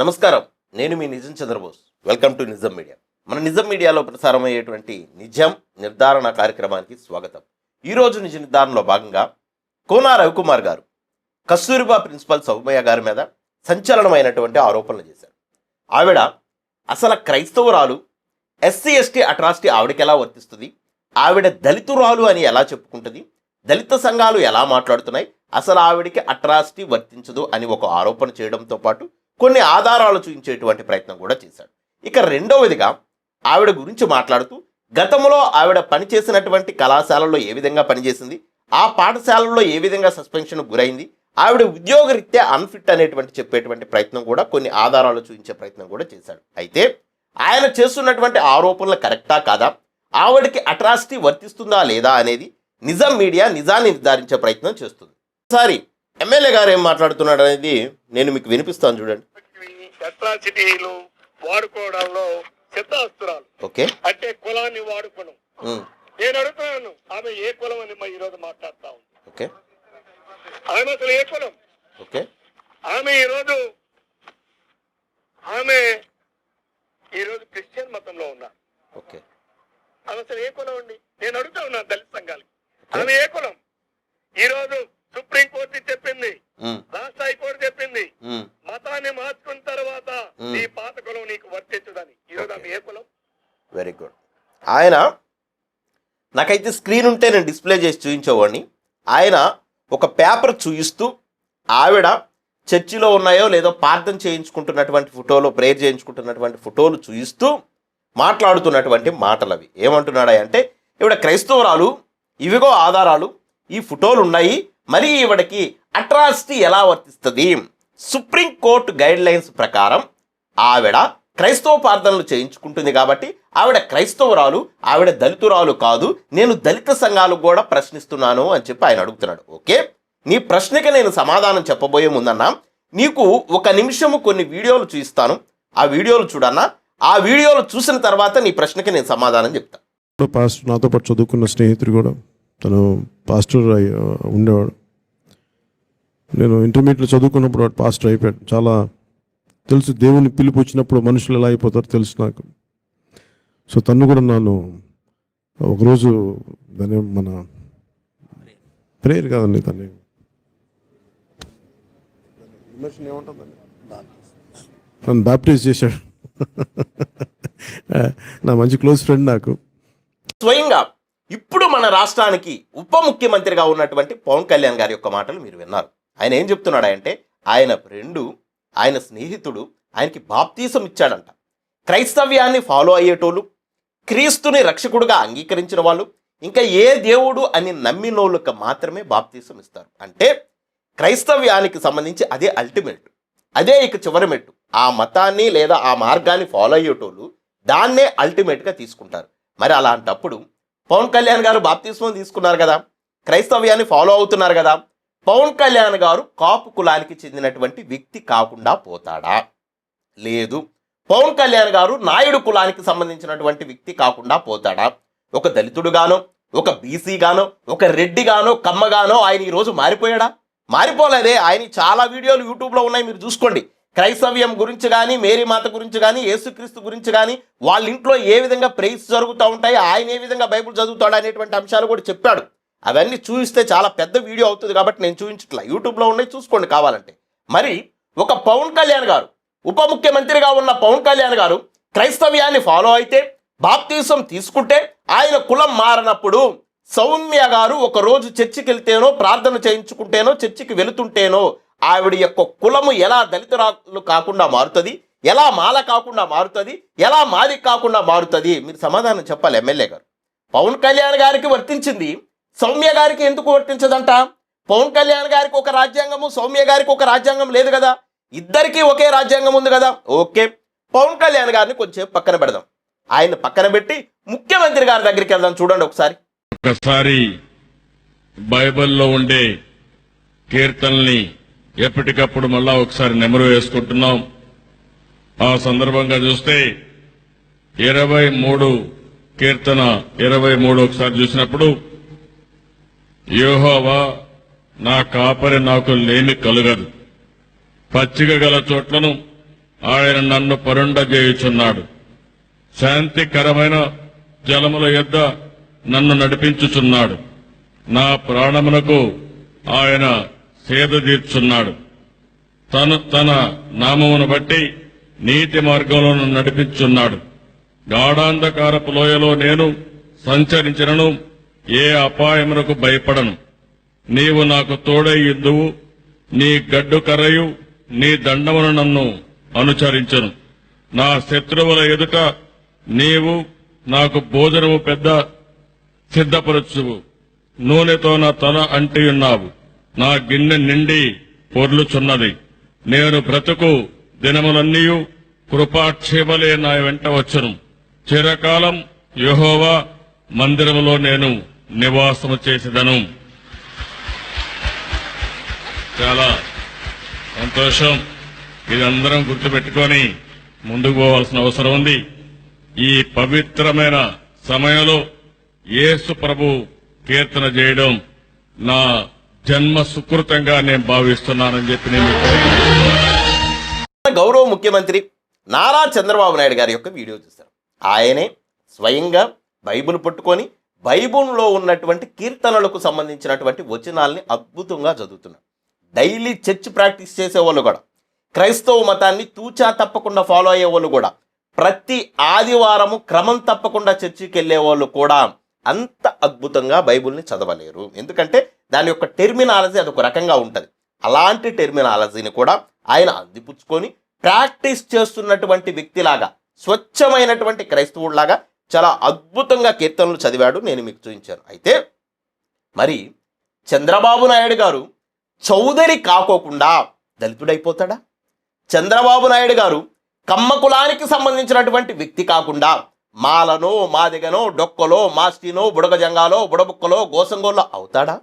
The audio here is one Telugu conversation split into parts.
నమస్కారం. నేను మీ Nijam Chandrabose. Welcome to Nijam media. మన నిజం మీడియాలో ప్రసారమయ్యేటువంటి నిజం నిర్ధారణ కార్యక్రమానికి స్వాగతం. ఈరోజు నిజ నిర్ధారణలో భాగంగా కోనా రవికుమార్ గారు కస్తూరిబా ప్రిన్సిపల్ సౌమయ్య గారి మీద సంచలనమైనటువంటి ఆరోపణలు చేశారు. ఆవిడ అసలు క్రైస్తవురాలు ఎస్సీ ఎస్టీ అట్రాసిటీ ఆవిడకి ఎలా వర్తిస్తుంది? ఆవిడ దళితురాలు అని ఎలా చెప్పుకుంటుంది? దళిత సంఘాలు ఎలా మాట్లాడుతున్నాయి? అసలు ఆవిడికి అట్రాసిటీ వర్తించదు అని ఒక ఆరోపణ చేయడంతో పాటు కొన్ని ఆధారాలు చూపించేటువంటి ప్రయత్నం కూడా చేశాడు. ఇక రెండవదిగా ఆవిడ గురించి మాట్లాడుతూ గతంలో ఆవిడ పనిచేసినటువంటి కళాశాలలో ఏ విధంగా పనిచేసింది? ఆ పాఠశాలలో ఏ విధంగా సస్పెన్షన్ గురైంది? ఆవిడ ఉద్యోగరీత్యా అన్ఫిట్ అనేటువంటి చెప్పేటువంటి ప్రయత్నం కూడా కొన్ని ఆధారాలు చూపించే ప్రయత్నం కూడా చేశాడు. అయితే ఆయన చేస్తున్నటువంటి ఆరోపణలు కరెక్టా కాదా? ఆవిడకి అట్రాసిటీ వర్తిస్తుందా లేదా అనేది నిజం మీడియా నిజాన్ని నిర్ధారించే ప్రయత్నం చేస్తుంది. సారీ ఎమ్మెల్యే గారు ఏం మాట్లాడుతున్నాడు అనేది నేను మీకు వినిపిస్తాను చూడండి. అట్రాసిటీలు వాడుకోవడంలో సిద్ధాస్తురాలు అంటే కులాన్ని వాడుకోవడం నేను అడుగుతున్నాను ఆమె ఏ కులం అని మా ఈరోజు మాట్లాడుతా ఉంది. ఓకే. ఆమె అసలు ఏ కులం? ఓకే. ఆమె ఈరోజు ఆమె ఈరోజు క్రిస్టియన్ మతంలో ఉన్నారు ఓకే. ఆమె అసలు ఏ కులం అండి? నేను అడుగుతా ఉన్నాను దళిత సంఘాలకి. ఆమె ఏ కులం? ఈరోజు సుప్రీం కోర్టు చెప్పింది రాష్ట్ర హైకోర్టు చెప్పింది. మతాన్ని మార్చుకున్న తర్వాత. నీ పాత కులం నీకు వర్తించదని. ఈరోజు ఆమె ఏ కులం? వెరీ గుడ్ ఆయన నాకైతే స్క్రీన్ ఉంటే నేను డిస్ప్లే చేసి చూపించేవాడిని. ఆయన ఒక పేపర్ చూపిస్తూ ఆవిడ చర్చిలో ఉన్నాయో లేదో ప్రార్థన చేయించుకుంటున్నటువంటి ఫోటోలు ప్రేయర్ చేయించుకుంటున్నటువంటి ఫోటోలు చూపిస్తూ మాట్లాడుతున్నటువంటి మాటలు అవి ఏమంటున్నాడు అంటే ఈవిడ క్రైస్తవురాలు ఇవిగో ఆధారాలు ఈ ఫోటోలు ఉన్నాయి మరి ఈవిడకి అట్రాసిటీ ఎలా వర్తిస్తుంది? సుప్రీంకోర్టు గైడ్ లైన్స్ ప్రకారం ఆవిడ క్రైస్తవ ప్రార్థనలు చేయించుకుంటుంది కాబట్టి ఆవిడ క్రైస్తవురాలు ఆవిడ దళితురాలు కాదు నేను దళిత సంఘాలు కూడా ప్రశ్నిస్తున్నాను అని చెప్పి ఆయన అడుగుతున్నాడు. ఓకే? నీ ప్రశ్నకి నేను సమాధానం చెప్పబోయే ముందన్నా నీకు ఒక నిమిషము కొన్ని వీడియోలు చూపిస్తాను ఆ వీడియోలు చూడన్నా ఆ వీడియోలు చూసిన తర్వాత నీ ప్రశ్నకి నేను సమాధానం చెప్తాను పాస్టర్ నాతో పాటు చదువుకున్న స్నేహితుడు కూడా తను పాస్టర్ ఉండేవాడు. నేను ఇంటర్మీడియట్లో చదువుకున్నప్పుడు వాడు పాస్టర్ అయిపోయాడు. చాలా తెలుసు దేవుని పిలుపు వచ్చినప్పుడు మనుషులు ఎలా అయిపోతారో తెలుసు నాకు. సో తను కూడా నన్ను ఒకరోజు దాని మన ప్రేయర్ కాదండి తను నన్ను బ్యాప్టైజ్ చేశాడు. నా మంచి క్లోజ్ ఫ్రెండ్ నాకు. స్వయంగా ఇప్పుడు మన రాష్ట్రానికి ఉప ముఖ్యమంత్రిగా ఉన్నటువంటి పవన్ కళ్యాణ్ గారి యొక్క మాటలు మీరు విన్నారు. ఆయన ఏం చెప్తున్నాడు అంటే ఆయన ఫ్రెండు ఆయన స్నేహితుడు ఆయనకి బాప్తీసం ఇచ్చాడంట. క్రైస్తవ్యాన్ని ఫాలో అయ్యేటోళ్ళు క్రీస్తుని రక్షకుడుగా అంగీకరించిన వాళ్ళు ఇంకా ఏ దేవుడు అని నమ్మినోళ్ళకి మాత్రమే బాప్తీసం ఇస్తారు. అంటే క్రైస్తవ్యానికి సంబంధించి అదే అల్టిమేట్. అదే ఇక చివరి మెట్టు. ఆ మతాన్ని లేదా ఆ మార్గాన్ని ఫాలో అయ్యేటోళ్ళు దాన్నే అల్టిమేట్గా తీసుకుంటారు. మరి అలాంటప్పుడు పవన్ కళ్యాణ్ గారు బాప్తిస్మం తీసుకున్నారు కదా క్రైస్తవ్యాన్ని ఫాలో అవుతున్నారు కదా పవన్ కళ్యాణ్ గారు కాపు కులానికి చెందినటువంటి వ్యక్తి కాకుండా పోతాడా? లేదు. పవన్ కళ్యాణ్ గారు నాయుడు కులానికి సంబంధించినటువంటి వ్యక్తి కాకుండా పోతాడా? ఒక దళితుడుగానో ఒక బీసీగానో ఒక రెడ్డిగానో కమ్మగానో ఆయన ఈరోజు మారిపోయాడా? మారిపోలేదే. ఆయన చాలా వీడియోలు యూట్యూబ్లో ఉన్నాయి. మీరు చూసుకోండి. క్రైస్తవ్యం గురించి కానీ మేరీమాత గురించి కానీ యేసుక్రీస్తు గురించి కానీ వాళ్ళ ఇంట్లో ఏ విధంగా ప్రేయర్స్ జరుగుతూ ఉంటాయి ఆయన ఏ విధంగా బైబిల్ చదువుతాడు అనేటువంటి అంశాలు కూడా చెప్పాడు. అవన్నీ చూపిస్తే చాలా పెద్ద వీడియో అవుతుంది కాబట్టి నేను చూపించట్లా. యూట్యూబ్లో ఉన్నాయి చూసుకోండి కావాలంటే. మరి ఒక పవన్ కళ్యాణ్ గారు ఉప ముఖ్యమంత్రిగా ఉన్న పవన్ కళ్యాణ్ గారు క్రైస్తవ్యాన్ని ఫాలో అయితే బాప్తీసం తీసుకుంటే ఆయన కులం మారనప్పుడు సౌమ్య గారు ఒకరోజు చర్చికి వెళ్తేనో ప్రార్థన చేయించుకుంటేనో చర్చికి వెళుతుంటేనో ఆవిడ యొక్క కులము ఎలా దళితురాలు కాకుండా మారుతుంది ఎలా మాల కాకుండా మారుతుంది ఎలా మాది కాకుండా మారుతుంది? మీరు సమాధానం చెప్పాలి ఎమ్మెల్యే గారు. పవన్ కళ్యాణ్ గారికి వర్తించింది సౌమ్య గారికి ఎందుకు వర్తించదంట? పవన్ కళ్యాణ్ గారికి ఒక రాజ్యాంగము సౌమ్య గారికి ఒక రాజ్యాంగం లేదు కదా? ఇద్దరికీ ఒకే రాజ్యాంగం ఉంది కదా? ఓకే. పవన్ కళ్యాణ్ గారిని కొంచెం పక్కన పెడదాం. ఆయన పక్కన పెట్టి ముఖ్యమంత్రి గారి దగ్గరికి వెళ్దాం చూడండి ఒకసారి. ఒకసారి బైబిల్లో ఉండే కీర్తనల్ని ఎప్పటికప్పుడు మళ్ళా ఒకసారి నెమరు వేసుకుంటున్నాం. ఆ సందర్భంగా చూస్తే ఇరవై మూడు కీర్తన ఇరవై మూడు ఒకసారి చూసినప్పుడు యోహోవా నా కాపరి నాకు లేమి కలుగదు. పచ్చిక గల చోట్లను ఆయన నన్ను పరుండజేయుచున్నాడు. శాంతికరమైన జలముల యొద్ద నన్ను నడిపించుచున్నాడు. నా ప్రాణమునకు ఆయన సేద తీర్చున్నాడు. తను తన నామమును బట్టి నీతి మార్గంలో నడిపించున్నాడు. గాఢాంధకారపు లోయలో నేను సంచరించినను. ఏ అపాయమునకు భయపడను. నీవు నాకు తోడై ఇద్దువు నీ గడ్డు కర్రయు నీ దండమును నన్ను అనుచరించను. నా శత్రువుల ఎదుట నీవు నాకు భోజనము పెద్ద సిద్ధపరచువు. నూనెతో నా తల అంటియున్నావు నా గిన్నె నిండి పొర్లుచున్నది. నేను బ్రతుకు దినములన్నీయు కృపాక్షేమలే నా వెంట వచ్చును. చిరకాలం యహోవా మందిరములో నేను నివాసము చేసేదను. చాలా సంతోషం. ఇది అందరం గుర్తుపెట్టుకొని ముందుకు పోవాల్సిన అవసరం ఉంది. ఈ పవిత్రమైన సమయంలో యేసు ప్రభు కీర్తన చేయడం నా జన్మ సుకృతంగా నేను భావిస్తున్నానని చెప్పి నేను గౌరవ ముఖ్యమంత్రి నారా చంద్రబాబు నాయుడు గారి యొక్క వీడియో చూశారు. ఆయనే స్వయంగా బైబిల్ పట్టుకొని బైబుల్లో ఉన్నటువంటి కీర్తనలకు సంబంధించినటువంటి వచనాల్ని అద్భుతంగా చదువుతున్నారు. డైలీ చర్చ్ ప్రాక్టీస్ చేసేవాళ్ళు కూడా క్రైస్తవ మతాన్ని తూచా తప్పకుండా ఫాలో అయ్యే వాళ్ళు కూడా ప్రతి ఆదివారము క్రమం తప్పకుండా చర్చికి వెళ్ళే వాళ్ళు కూడా అంత అద్భుతంగా బైబిల్ని చదవలేరు. ఎందుకంటే దాని యొక్క టెర్మినాలజీ అదొక రకంగా ఉంటుంది. అలాంటి టెర్మినాలజీని కూడా ఆయన అందిపుచ్చుకొని ప్రాక్టీస్ చేస్తున్నటువంటి వ్యక్తిలాగా స్వచ్ఛమైనటువంటి క్రైస్తవుడిలాగా చాలా అద్భుతంగా కీర్తనలు చదివాడు నేను మీకు చూపించాను. అయితే మరి చంద్రబాబు నాయుడు గారు చౌదరి కాకోకుండా దళితుడైపోతాడా? చంద్రబాబు నాయుడు గారు కమ్మ కులానికి సంబంధించినటువంటి వ్యక్తి కాకుండా మాలనో మాదిగనో డొక్కలో మాస్టినో బుడగజంగాలో బుడబుక్కలో గోసంగోల్లో అవుతాడా?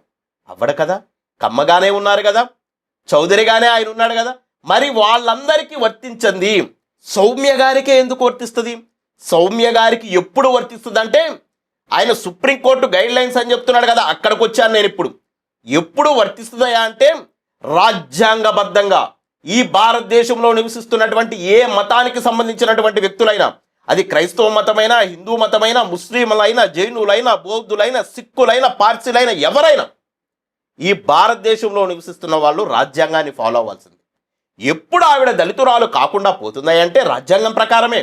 అవ్వడు కదా. కమ్మగానే ఉన్నారు కదా. చౌదరిగానే ఆయన ఉన్నాడు కదా. మరి వాళ్ళందరికీ వర్తించింది సౌమ్య గారికే ఎందుకు వర్తిస్తుంది? సౌమ్య గారికి ఎప్పుడు వర్తిస్తుందంటే ఆయన సుప్రీంకోర్టు గైడ్ లైన్స్ అని చెప్తున్నాడు కదా అక్కడికి వచ్చాను నేను ఇప్పుడు. ఎప్పుడు వర్తిస్తుందా అంటే రాజ్యాంగబద్ధంగా ఈ భారతదేశంలో నివసిస్తున్నటువంటి ఏ మతానికి సంబంధించినటువంటి వ్యక్తులైనా అది క్రైస్తవ మతమైనా హిందూ మతమైనా ముస్లింలైనా జైనులైనా బౌద్ధులైనా సిక్కులైనా పార్సీలైనా ఎవరైనా ఈ భారతదేశంలో నివసిస్తున్న వాళ్ళు రాజ్యాంగాన్ని ఫాలో అవ్వాల్సింది. ఎప్పుడు ఆవిడ దళితురాలు కాకుండా పోతున్నాయంటే రాజ్యాంగం ప్రకారమే.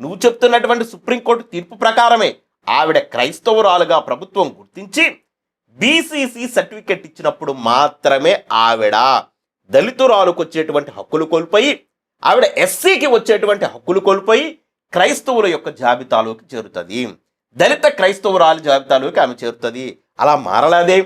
నువ్వు చెప్తున్నటువంటి సుప్రీంకోర్టు తీర్పు ప్రకారమే ఆవిడ క్రైస్తవురాలుగా ప్రభుత్వం గుర్తించి బీసీసీ సర్టిఫికెట్ ఇచ్చినప్పుడు మాత్రమే ఆవిడ దళితురాలకు వచ్చేటువంటి హక్కులు కోల్పోయి ఆవిడ ఎస్సీకి వచ్చేటువంటి హక్కులు కోల్పోయి క్రైస్తవుల యొక్క జాబితాలోకి చేరుతుంది. దళిత క్రైస్తవురాలు జాబితాలోకి ఆమె చేరుతుంది. అలా మారలాదే.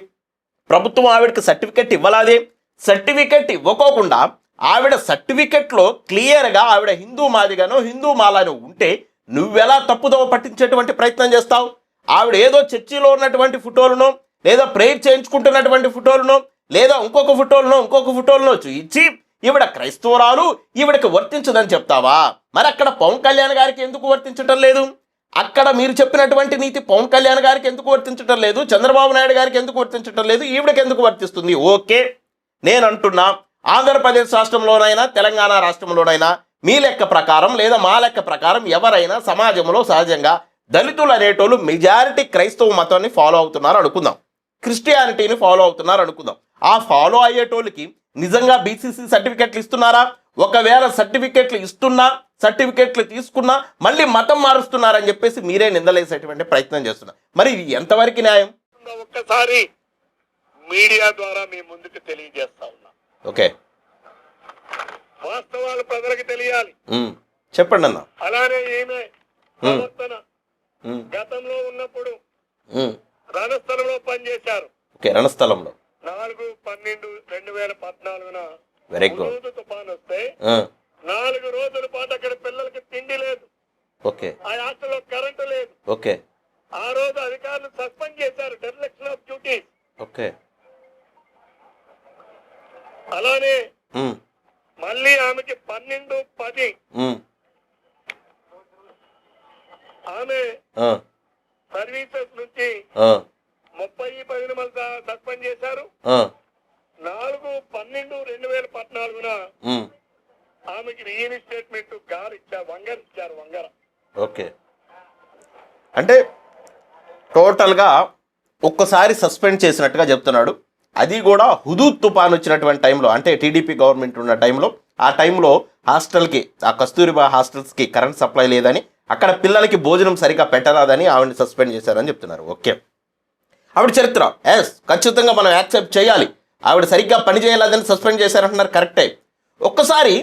ప్రభుత్వం ఆవిడకి సర్టిఫికెట్ ఇవ్వలాదే. సర్టిఫికెట్ ఇవ్వకోకుండా ఆవిడ సర్టిఫికెట్లో క్లియర్గా ఆవిడ హిందూ మాదిగానో హిందూ మాలానో ఉంటే నువ్వెలా తప్పుదోవ పట్టించేటువంటి ప్రయత్నం చేస్తావు? ఆవిడ ఏదో చర్చిలో ఉన్నటువంటి ఫోటోలను లేదా ప్రేయర్ చేయించుకుంటున్నటువంటి ఫోటోలను లేదా ఇంకొక ఫోటోలను ఇంకొక ఫోటోలను చూయించి ఈవిడ క్రైస్తవురాలు ఈవిడకి వర్తించదని చెప్తావా? మరి అక్కడ పవన్ కళ్యాణ్ గారికి ఎందుకు వర్తించటం లేదు? అక్కడ మీరు చెప్పినటువంటి నీతి పవన్ కళ్యాణ్ గారికి ఎందుకు వర్తించటం లేదు? చంద్రబాబు నాయుడు గారికి ఎందుకు వర్తించటం లేదు? ఈవిడకి ఎందుకు వర్తిస్తుంది? ఓకే నేను అంటున్నా ఆంధ్రప్రదేశ్ రాష్ట్రంలోనైనా తెలంగాణ రాష్ట్రంలోనైనా మీ లెక్క ప్రకారం లేదా మా లెక్క ప్రకారం ఎవరైనా సమాజంలో సహజంగా దళితులు అనేటోళ్ళు మెజారిటీ క్రైస్తవ మతాన్ని ఫాలో అవుతున్నారు అనుకుందాం. క్రిస్టియానిటీని ఫాలో అవుతున్నారు అనుకుందాం. ఆ ఫాలో అయ్యేటోళ్ళకి నిజంగా బీసీసీ సర్టిఫికెట్లు ఇస్తున్నారా? ఒకవేళ సర్టిఫికెట్లు ఇస్తున్నా సర్టిఫికెట్లు తీసుకున్నా మళ్ళీ మతం మారుస్తున్నారని చెప్పేసి మీరే నిందలేసేటువంటి ప్రయత్నం చేస్తున్నారు. మరి ఇది ఎంతవరకు న్యాయం? ఒక్కసారి మీడియా ద్వారా మీ ముందుకు తెలియజేస్తా ఉన్నా. ఓకే. వాస్తవాలు ప్రజలకు తెలియాలి. చెప్పండి అన్న. అలానే ఈమె ప్రవర్తన. ఉమ్. గతంలో ఉన్నప్పుడు. రణస్థలంలో పనిచేశారు. ఓకే రణస్థలంలో. నాలుగు పన్నెండు రెండు వేల పద్నాలుగున వెరీ గుడ్ తుఫాన్ వస్తే ఆ, నాలుగు రోజుల పాటు అక్కడ పిల్లలకి తిండి లేదు ఓకే ఆ హాస్టల్లో కరెంటు లేదు ఓకే ఆ రోజు అధికారులు సస్పెండ్ చేశారు డెర్లెక్షన్ ఆఫ్ డ్యూటీస్ ఓకే అలానే ఉమ్. మళ్ళీ ఆమెకి పన్నెండు పది ఉమ్. ఆమె ఆ, సర్వీసెస్ నుంచి ఆ, ముప్పై పదిహేను మంది సస్పెండ్ చేశారు ఆ, నాలుగు పన్నెండు రెండు వేల పద్నాలుగున ఆమెకి రీఇన్స్టేట్మెంట్ గారు ఇచ్చారు వంగర ఇచ్చారు వంగర. ఓకే. అంటే టోటల్గా ఒక్కసారి సస్పెండ్ చేసినట్టుగా చెప్తున్నాడు. అది కూడా హుదూద్ తుఫాన్ వచ్చినటువంటి టైంలో అంటే టీడీపీ గవర్నమెంట్ ఉన్న టైంలో. ఆ టైంలో హాస్టల్కి ఆ కస్తూరిబా హాస్టల్స్కి కరెంట్ సప్లై లేదని అక్కడ పిల్లలకి భోజనం సరిగా పెట్టరాదని ఆవిడని సస్పెండ్ చేశారని చెప్తున్నారు. ఓకే. ఆవిడ చరిత్ర. ఎస్ ఖచ్చితంగా మనం యాక్సెప్ట్ చేయాలి. ఆవిడ సరిగ్గా పని చేయలేదని సస్పెండ్ చేశారంటున్నారు కరెక్టే ఒక్కసారి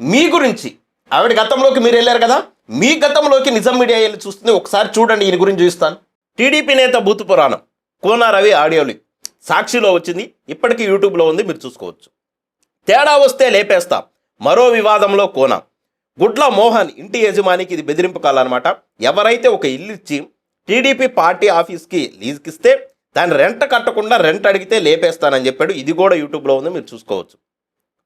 మీ గురించి ఆవిడ గతంలోకి మీరు వెళ్ళారు కదా మీ గతంలోకి నిజం మీడియా వెళ్ళి చూస్తుంది ఒకసారి చూడండి ఈయన గురించి చూస్తాను. టీడీపీ నేత బూతు పురాణం కోనా రవి ఆడియోలు సాక్షిలో వచ్చింది ఇప్పటికీ యూట్యూబ్లో ఉంది మీరు చూసుకోవచ్చు. తేడా వస్తే లేపేస్తాం మరో వివాదంలో కోన. గుడ్ల మోహన్ ఇంటి యజమానికి ఇది బెదిరింపు కాలన్నమాట. ఎవరైతే ఒక ఇల్లు ఇచ్చి టీడీపీ పార్టీ ఆఫీస్కి లీజుకిస్తే దాని రెంట్ కట్టకుండా రెంట్ అడిగితే లేపేస్తానని చెప్పాడు. ఇది కూడా యూట్యూబ్లో ఉంది మీరు చూసుకోవచ్చు.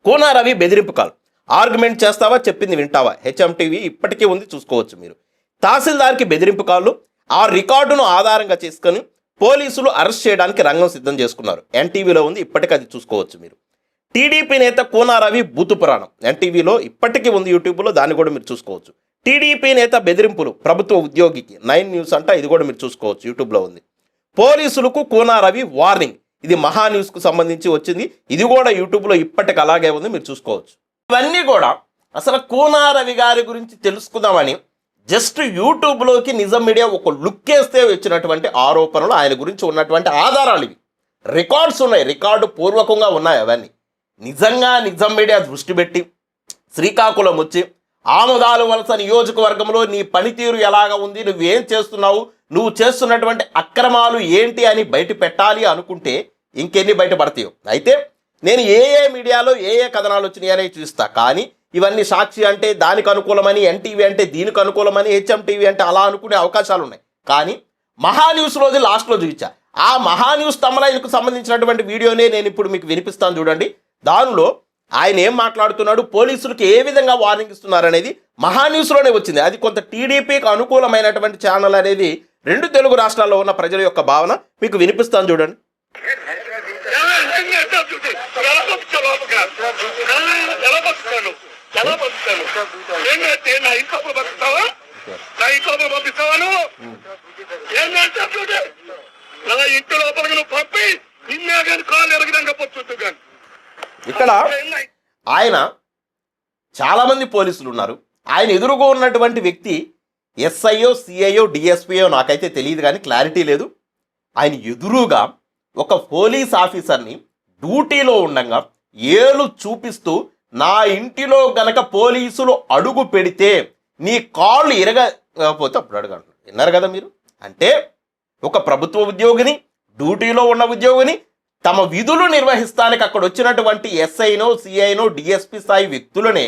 కోనా రవి బెదిరింపు కాల్. ఆర్గ్యుమెంట్ చేస్తావా? చెప్పింది వింటావా? హెచ్ఎం టీవీ ఇప్పటికీ ఉంది చూసుకోవచ్చు మీరు. తహసీల్దార్కి బెదిరింపు కాళ్ళు. ఆ రికార్డును ఆధారంగా చేసుకొని పోలీసులు అరెస్ట్ చేయడానికి రంగం సిద్ధం చేసుకున్నారు. ఎన్టీవీలో ఉంది ఇప్పటికీ అది చూసుకోవచ్చు మీరు. టీడీపీ నేత కోనారవి బూతు పురాణం. ఎన్టీవీలో ఇప్పటికీ ఉంది యూట్యూబ్లో దాన్ని కూడా మీరు చూసుకోవచ్చు. టీడీపీ నేత బెదిరింపులు ప్రభుత్వ ఉద్యోగికి. నైన్ న్యూస్ అంట ఇది కూడా మీరు చూసుకోవచ్చు యూట్యూబ్లో ఉంది. పోలీసులకు కూనారవి వార్నింగ్. ఇది మహా న్యూస్కు సంబంధించి వచ్చింది. ఇది కూడా యూట్యూబ్లో ఇప్పటికి అలాగే ఉంది. మీరు చూసుకోవచ్చు. ఇవన్నీ కూడా అసలు కూనారవి గారి గురించి తెలుసుకుందామని జస్ట్ యూట్యూబ్లోకి నిజం మీడియా ఒక లుక్ వేస్తే వచ్చినటువంటి ఆరోపణలు ఆయన గురించి ఉన్నటువంటి ఆధారాలు ఇవి. రికార్డ్స్ ఉన్నాయి. రికార్డు పూర్వకంగా ఉన్నాయి అవన్నీ. నిజంగా నిజం మీడియా దృష్టి పెట్టి శ్రీకాకుళం వచ్చి ఆముదాలు వలస నియోజకవర్గంలో నీ పనితీరు ఎలాగ ఉంది? నువ్వేం చేస్తున్నావు? నువ్వు చేస్తున్నటువంటి అక్రమాలు ఏంటి అని బయట పెట్టాలి అనుకుంటే ఇంకెన్ని బయటపడతాయో. అయితే నేను ఏ ఏ మీడియాలో ఏ ఏ కథనాలు వచ్చినాయి అనేది చూస్తా. కానీ ఇవన్నీ సాక్షి అంటే దానికి అనుకూలమని ఎన్టీవీ అంటే దీనికి అనుకూలమని హెచ్ఎం టీవీ అంటే అలా అనుకునే అవకాశాలు ఉన్నాయి. కానీ మహా న్యూస్ రోజు లాస్ట్లో చూపించా. ఆ మహా న్యూస్ సంబంధించినటువంటి వీడియోనే నేను ఇప్పుడు మీకు వినిపిస్తాను చూడండి. దానిలో ఆయన ఏం మాట్లాడుతున్నాడు? పోలీసులకు ఏ విధంగా వార్నింగ్ ఇస్తున్నారు అనేది మహా న్యూస్లోనే వచ్చింది. అది కొంత టీడీపీకి అనుకూలమైనటువంటి ఛానల్ అనేది రెండు తెలుగు రాష్ట్రాల్లో ఉన్న ప్రజల యొక్క భావన మీకు వినిపిస్తాను చూడండి. నా కానీ ఇక్కడ ఆయన చాలామంది పోలీసులు ఉన్నారు. ఆయన ఎదురుగా ఉన్నటువంటి వ్యక్తి ఎస్ఐఓ సిఐఓ డిఎస్పిఓ నాకైతే తెలియదు కానీ క్లారిటీ లేదు. ఆయన ఎదురుగా ఒక పోలీస్ ఆఫీసర్ని డ్యూటీలో ఉండగా ఏలు చూపిస్తూ నా ఇంటిలో గనక పోలీసులు అడుగు పెడితే నీ కాళ్ళు ఇరగకపోతే అప్పుడు అడగంటారు విన్నారు కదా మీరు? అంటే ఒక ప్రభుత్వ ఉద్యోగిని డ్యూటీలో ఉన్న ఉద్యోగిని తమ విధులు నిర్వహిస్తానికి అక్కడ వచ్చినటువంటి ఎస్ఐనో సిఐనో డిఎస్పి స్థాయి వ్యక్తులనే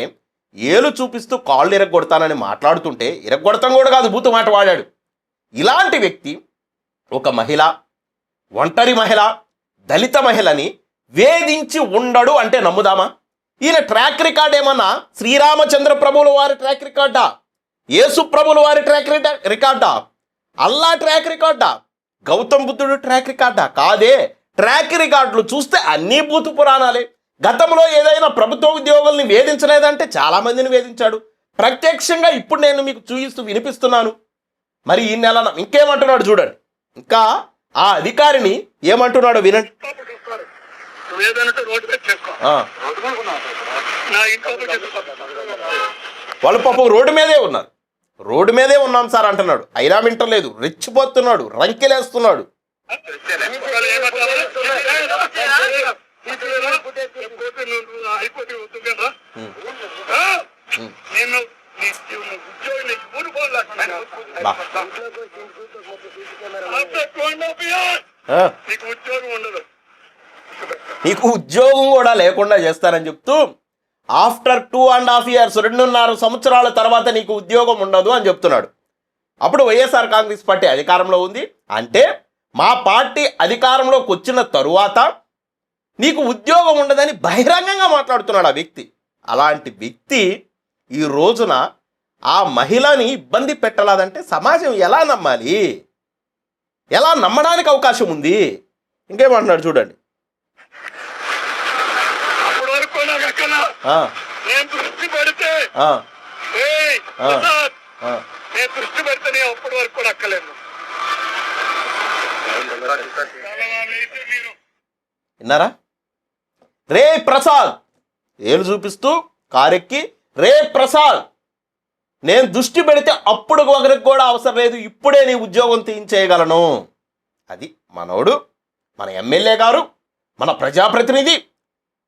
ఏలు చూపిస్తూ కాళ్ళు ఇరగొడతానని మాట్లాడుతుంటే ఇరగొడతాం కూడా కాదు బూతు మాట వాడాడు. ఇలాంటి వ్యక్తి ఒక మహిళ ఒంటరి మహిళ దళిత మహిళని వేధించి ఉండడు అంటే నమ్ముదామా? ఈయన ట్రాక్ రికార్డ్ ఏమన్నా? శ్రీరామచంద్ర ప్రభువుల వారి ట్రాక్ రికార్డా యేసు ప్రభుల వారి ట్రాక్ రికార్డా అల్లా ట్రాక్ రికార్డా గౌతమ్ బుద్ధుడు ట్రాక్ రికార్డా కాదే. ట్రాక్ రికార్డులు చూస్తే అన్నీ బూతు పురాణాలే. గతంలో ఏదైనా ప్రభుత్వ ఉద్యోగుల్ని వేధించలేదంటే చాలా మందిని వేధించాడు. ప్రత్యక్షంగా ఇప్పుడు నేను మీకు చూపిస్తూ వినిపిస్తున్నాను. మరి ఈ నెల ఇంకేమంటున్నాడు చూడండి. ఇంకా ఆ అధికారిని ఏమంటున్నాడో వినండి. వాళ్ళు పాపం రోడ్డు మీదే ఉన్నారు. రోడ్డు మీదే ఉన్నాం సార్ అంటున్నాడు. అయినా వింటలేదు. రెచ్చిపోతున్నాడు. రంకెలేస్తున్నాడు. నేను ఉద్యోగి నీకు ఊరు ఉద్యోగం ఉండదు. నీకు ఉద్యోగం కూడా లేకుండా చేస్తానని చెప్తూ after two and half years రెండున్నర సంవత్సరాల తర్వాత నీకు ఉద్యోగం ఉండదు అని చెప్తున్నాడు. అప్పుడు వైఎస్ఆర్ కాంగ్రెస్ పార్టీ అధికారంలో ఉంది. అంటే మా పార్టీ అధికారంలోకి వచ్చిన తరువాత నీకు ఉద్యోగం ఉండదని బహిరంగంగా మాట్లాడుతున్నాడు ఆ వ్యక్తి. అలాంటి వ్యక్తి ఈ రోజున ఆ మహిళని ఇబ్బంది పెట్టలాదంటే సమాజం ఎలా నమ్మాలి? ఎలా నమ్మడానికి అవకాశం ఉంది? ఇంకేమంటున్నాడు చూడండి. విన్నారా? రే ప్రసాద్! ఏలు చూపిస్తూ కారెక్కి రే ప్రసాద్! నేను దృష్టి పెడితే అప్పుడు ఒకరికి కూడా అవసరం లేదు ఇప్పుడే నీ ఉద్యోగం తీయించేయగలను. అది మనోడు మన ఎమ్మెల్యే గారు మన ప్రజాప్రతినిధి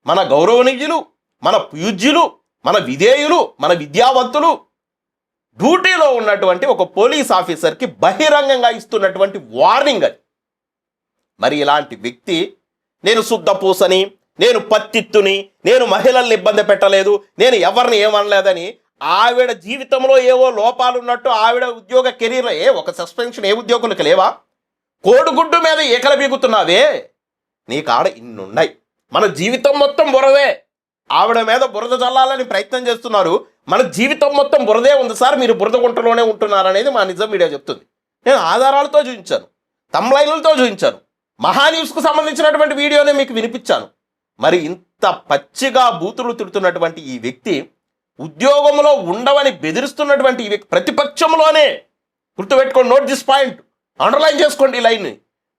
మన గౌరవనీయులు మన పూజ్యులు మన విధేయులు మన విద్యావంతులు. డ్యూటీలో ఉన్నటువంటి ఒక పోలీస్ ఆఫీసర్కి బహిరంగంగా ఇస్తున్నటువంటి వార్నింగ్ అది. మరి ఇలాంటి వ్యక్తి నేను శుద్ధ పూసని నేను పత్తిత్తుని నేను మహిళల్ని ఇబ్బంది పెట్టలేదు నేను ఎవరిని ఏమనలేదని ఆవిడ జీవితంలో ఏవో లోపాలు ఉన్నట్టు ఆవిడ ఉద్యోగ కెరీర్లో ఏ ఒక సస్పెన్షన్ ఏ ఉద్యోగులకు లేవా? కోడిగుడ్డు మీద ఈకల బీగుతున్నావే నీ కాడ ఇన్నున్నాయి. మన జీవితం మొత్తం బురదే. ఆవిడ మీద బురద చల్లాలని ప్రయత్నం చేస్తున్నారు. మన జీవితం మొత్తం బురదే ఉంది సార్. మీరు బురద గుంటలోనే ఉంటున్నారనేది మా నిజం మీడియా చెప్తుంది. నేను ఆధారాలతో చూపించాను. తమ్లైన్లతో చూపించాను. మహాన్యూస్కు సంబంధించినటువంటి వీడియోనే మీకు వినిపించాను. మరి ఇంత పచ్చిగా బూతులు తిడుతున్నటువంటి ఈ వ్యక్తి ఉద్యోగంలో ఉండవని బెదిరిస్తున్నటువంటి ఈ వ్యక్తి ప్రతిపక్షంలోనే గుర్తుపెట్టుకోండి నోట్ దిస్ పాయింట్ అండర్లైన్ చేసుకోండి ఈ లైన్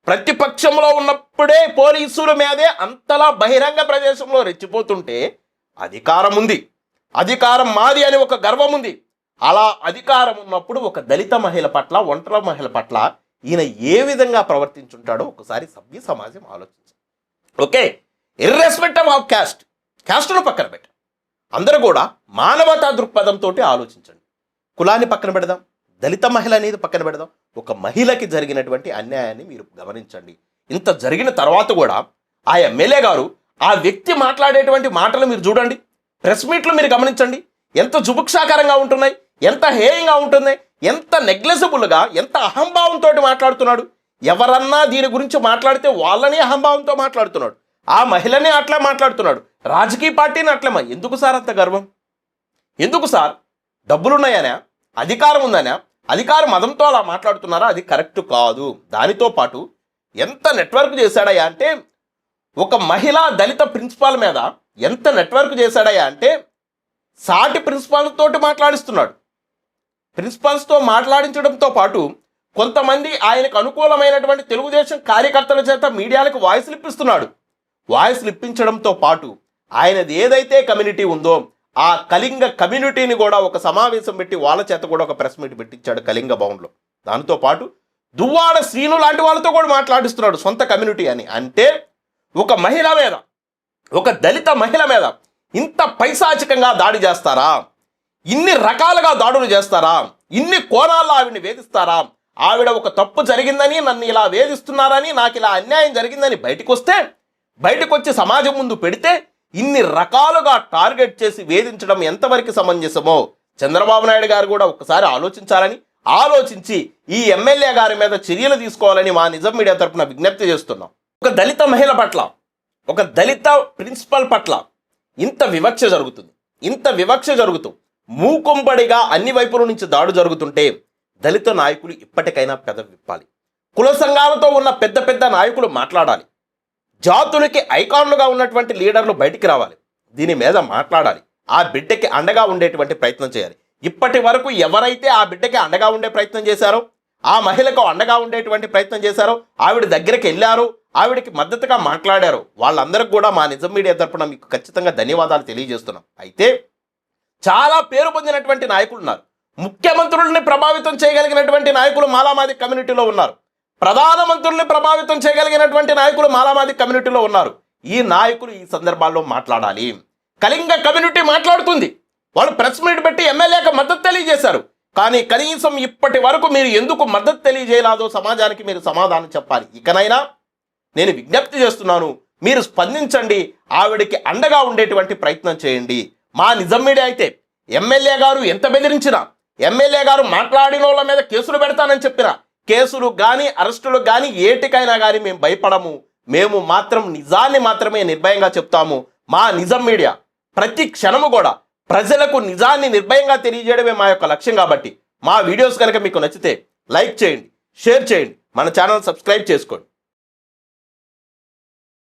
ప్రతిపక్షంలో ఉన్నప్పుడే పోలీసుల మీదే అంతలా బహిరంగ ప్రదేశంలో రెచ్చిపోతుంటే అధికారం ఉంది. అధికారం మాది అని ఒక గర్వం ఉంది. అలా అధికారం ఉన్నప్పుడు ఒక దళిత మహిళ పట్ల ఒంటరి మహిళ పట్ల ఈయన ఏ విధంగా ప్రవర్తించుంటాడో ఒకసారి సభ్య సమాజం ఆలోచించాలి ఓకే? ఇర్రెస్పెక్టివ్ ఆఫ్ క్యాస్ట్ క్యాస్ట్ను పక్కన పెట్ట. అందరూ కూడా మానవతా దృక్పథంతో ఆలోచించండి. కులాన్ని పక్కన పెడదాం దళిత మహిళ అనేది పక్కన పెడదాం. ఒక మహిళకి జరిగినటువంటి అన్యాయాన్ని మీరు గమనించండి. ఇంత జరిగిన తర్వాత కూడా ఆ ఎమ్మెల్యే గారు ఆ వ్యక్తి మాట్లాడేటువంటి మాటలు మీరు చూడండి. ప్రెస్ మీట్లు మీరు గమనించండి. ఎంత జుభుక్షాకరంగా ఉంటున్నాయి ఎంత హేయంగా ఉంటున్నాయి ఎంత నెగ్లెసిబుల్గా ఎంత అహంభావంతో మాట్లాడుతున్నాడు. ఎవరన్నా దీని గురించి మాట్లాడితే వాళ్ళని అహంభావంతో మాట్లాడుతున్నాడు. ఆ మహిళనే అట్లా మాట్లాడుతున్నాడు. రాజకీయ పార్టీని అట్లమా ఎందుకు సార్ అంత గర్వం? ఎందుకు సార్? డబ్బులున్నాయనా? అధికారం ఉందనా? అధికారం మదంతో అలా మాట్లాడుతున్నారా? అది కరెక్ట్ కాదు. దానితో పాటు ఎంత నెట్వర్క్ చేశాడయ్యా అంటే ఒక మహిళా దళిత ప్రిన్సిపాల్ మీద ఎంత నెట్వర్క్ చేశాడయ్యా అంటే సాటి ప్రిన్సిపాల్ తోటి మాట్లాడిస్తున్నాడు. ప్రిన్సిపాల్స్తో మాట్లాడించడంతో పాటు కొంతమంది ఆయనకు అనుకూలమైనటువంటి తెలుగుదేశం కార్యకర్తల చేత మీడియాలకు వాయిస్ ఇప్పిస్తున్నాడు. వాయిస్ ఇప్పించడంతో పాటు ఆయనది ఏదైతే కమ్యూనిటీ ఉందో ఆ కళింగ కమ్యూనిటీని కూడా ఒక సమావేశం పెట్టి వాళ్ళ చేత కూడా ఒక ప్రెస్ మీట్ పెట్టించాడు కళింగ భవన్లో. దాంతో పాటు దువ్వాడ శ్రీను లాంటి వాళ్ళతో కూడా మాట్లాడిస్తున్నాడు సొంత కమ్యూనిటీ అని. అంటే ఒక మహిళ మీద ఒక దళిత మహిళ మీద ఇంత పైశాచికంగా దాడి చేస్తారా? ఇన్ని రకాలుగా దాడులు చేస్తారా? ఇన్ని కోణాల్లో ఆవిడని వేధిస్తారా? ఆవిడ ఒక తప్పు జరిగిందని నన్ను ఇలా వేధిస్తున్నారని నాకు ఇలా అన్యాయం జరిగిందని బయటకు వస్తే బయటకు వచ్చి సమాజం ముందు పెడితే ఇన్ని రకాలుగా టార్గెట్ చేసి వేధించడం ఎంతవరకు సమంజసమో చంద్రబాబు నాయుడు గారు కూడా ఒకసారి ఆలోచించాలని ఆలోచించి ఈ ఎమ్మెల్యే గారి మీద చర్యలు తీసుకోవాలని మా నిజం మీడియా తరపున విజ్ఞప్తి చేస్తున్నాం. ఒక దళిత మహిళ పట్ల ఒక దళిత ప్రిన్సిపల్ పట్ల ఇంత వివక్ష జరుగుతుంది. ఇంత వివక్ష జరుగుతూ మూకుంబడిగా అన్ని వైపుల నుంచి దాడు జరుగుతుంటే దళిత నాయకులు ఇప్పటికైనా పెద విప్పాలి. కుల సంఘాలతో ఉన్న పెద్ద పెద్ద నాయకులు మాట్లాడాలి. జాతులకి ఐకాన్లుగా ఉన్నటువంటి లీడర్లు బయటికి రావాలి. దీని మీద మాట్లాడాలి. ఆ బిడ్డకి అండగా ఉండేటువంటి ప్రయత్నం చేయాలి. ఇప్పటి వరకు ఎవరైతే ఆ బిడ్డకి అండగా ఉండే ప్రయత్నం చేశారో ఆ మహిళకు అండగా ఉండేటువంటి ప్రయత్నం చేశారో ఆవిడ దగ్గరికి వెళ్ళారు ఆవిడకి మద్దతుగా మాట్లాడారు వాళ్ళందరికీ కూడా మా నిజం మీడియా తరపున మీకు ఖచ్చితంగా ధన్యవాదాలు తెలియజేస్తున్నాం. అయితే చాలా పేరు పొందినటువంటి నాయకులు ఉన్నారు. ముఖ్యమంత్రుల్ని ప్రభావితం చేయగలిగినటువంటి నాయకులు మాలామాది కమ్యూనిటీలో ఉన్నారు. ప్రధానమంత్రుల్ని ప్రభావితం చేయగలిగినటువంటి నాయకులు మాలామాది కమ్యూనిటీలో ఉన్నారు. ఈ నాయకులు ఈ సందర్భాల్లో మాట్లాడాలి. కళింగ కమ్యూనిటీ మాట్లాడుతుంది. వాళ్ళు ప్రెస్ మీట్ పెట్టి ఎమ్మెల్యేకి మద్దతు తెలియజేశారు. కానీ కనీసం ఇప్పటి వరకు మీరు ఎందుకు మద్దతు తెలియజేయలాదో సమాజానికి మీరు సమాధానం చెప్పాలి. ఇకనైనా నేను విజ్ఞప్తి చేస్తున్నాను మీరు స్పందించండి ఆవిడకి అండగా ఉండేటువంటి ప్రయత్నం చేయండి. మా నిజం మీడియా అయితే ఎమ్మెల్యే గారు ఎంత బెదిరించినా ఎమ్మెల్యే గారు మాట్లాడిన వాళ్ళ మీద కేసులు పెడతానని చెప్పిన కేసులు కానీ అరెస్టులు కానీ ఏటికైనా కానీ మేము భయపడము. మేము మాత్రం నిజాన్ని మాత్రమే నిర్భయంగా చెప్తాము. మా నిజం మీడియా ప్రతి క్షణము కూడా ప్రజలకు నిజాన్ని నిర్భయంగా తెలియజేయడమే మా యొక్క లక్ష్యం కాబట్టి మా వీడియోస్ కనుక మీకు నచ్చితే లైక్ చేయండి షేర్ చేయండి. మన ఛానల్ సబ్స్క్రైబ్ చేసుకోండి.